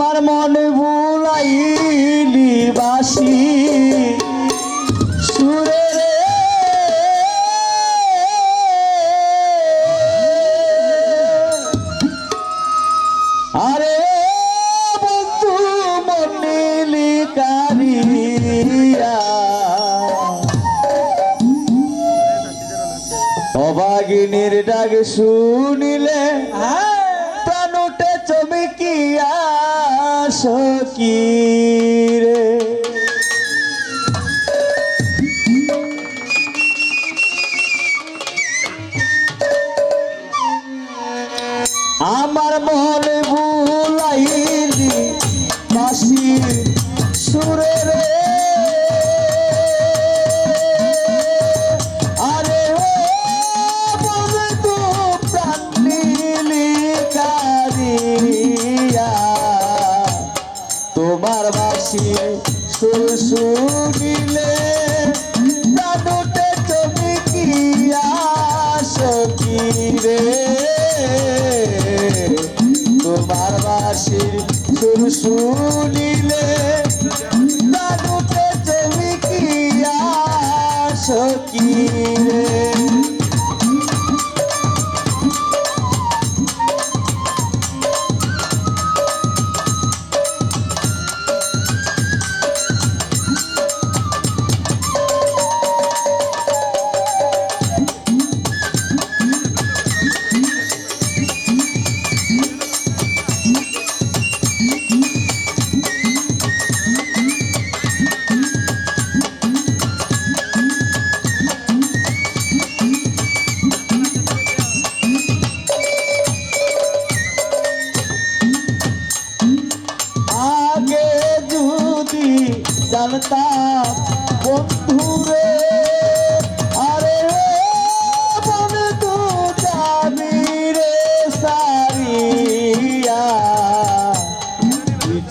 আমার মনে ভুলাইলি বাসি। সুরে আরে বন্ধু মনিলি কারিয়া অবাগিনীর ডাক শুনিলে প্রাণুটে চমকিয়া সকিরে আমার মনে ভুলাইলি বাসি সুরে রে। তোমার বাসি শুনিলে প্রাণুটে চমকিয়া সকিরে তোমার বাসির সুর শুনিলে প্রাণুটে চমকিয়া সকিরে জানতাম বন্ধুরে আরে রে বন্ধু যাবি রে সারিয়া।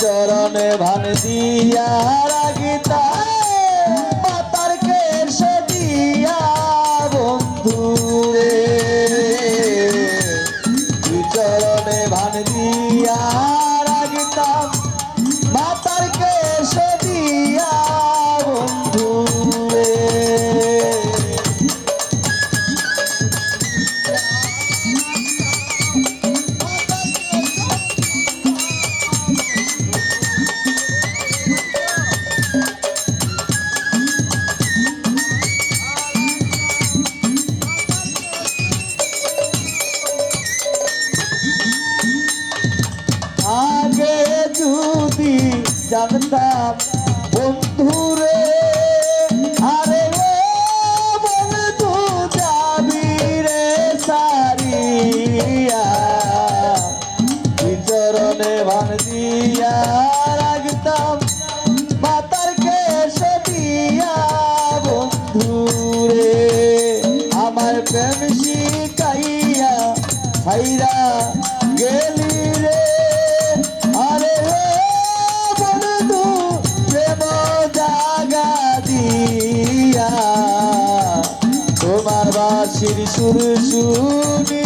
চরণে ভান দিয়া জানতাম বন্ধুরে আরে বন্ধু যাবি রে সারিয়া চরণে ভান দিয়া রাখতাম মাতার কেশ দিয়া বাসির সুর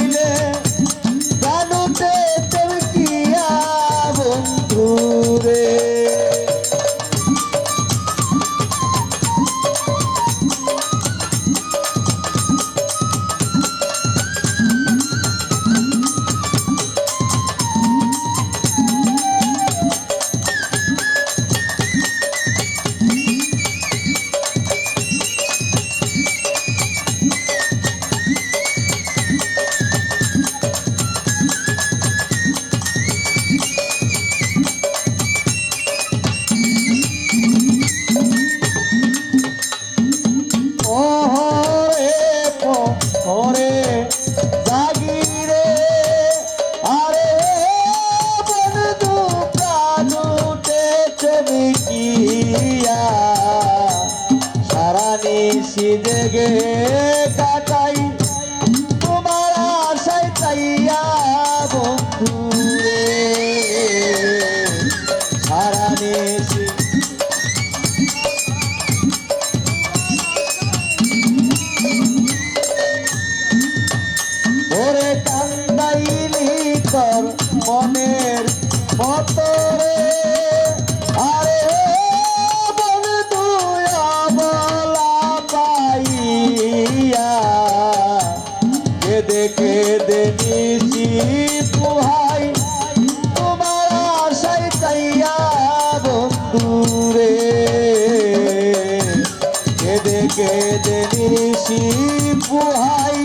বেদে ঋষি পোহাই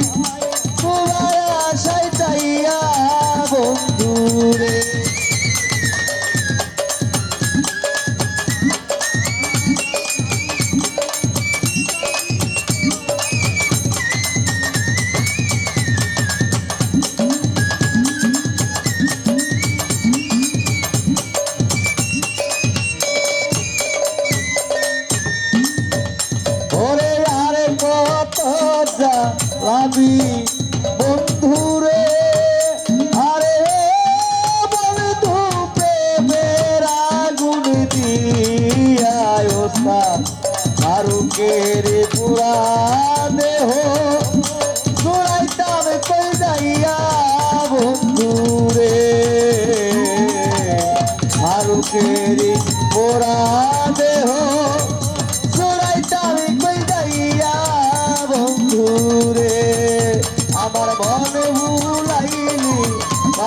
লাভি বন্ধুরে, আরে বন্ধু প্রেমের আগুন দিয়ায় ফারুকের পুরা দেহ জোড়াইতাম কই যাইয়া বন্ধুরে। ফারুকের পুরা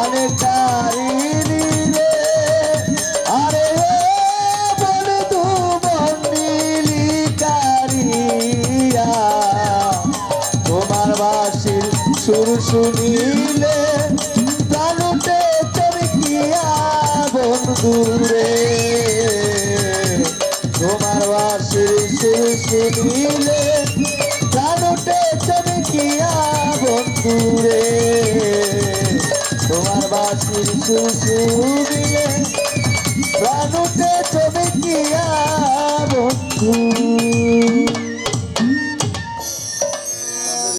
মানে কারিনি রে আরে বন্ধু কারিয়া তোমার বাসির সুর শুনিলে প্রাণতে চমকিয়া বন্ধুরে তোমার প্রাণতে চমকিয়া বন্ধু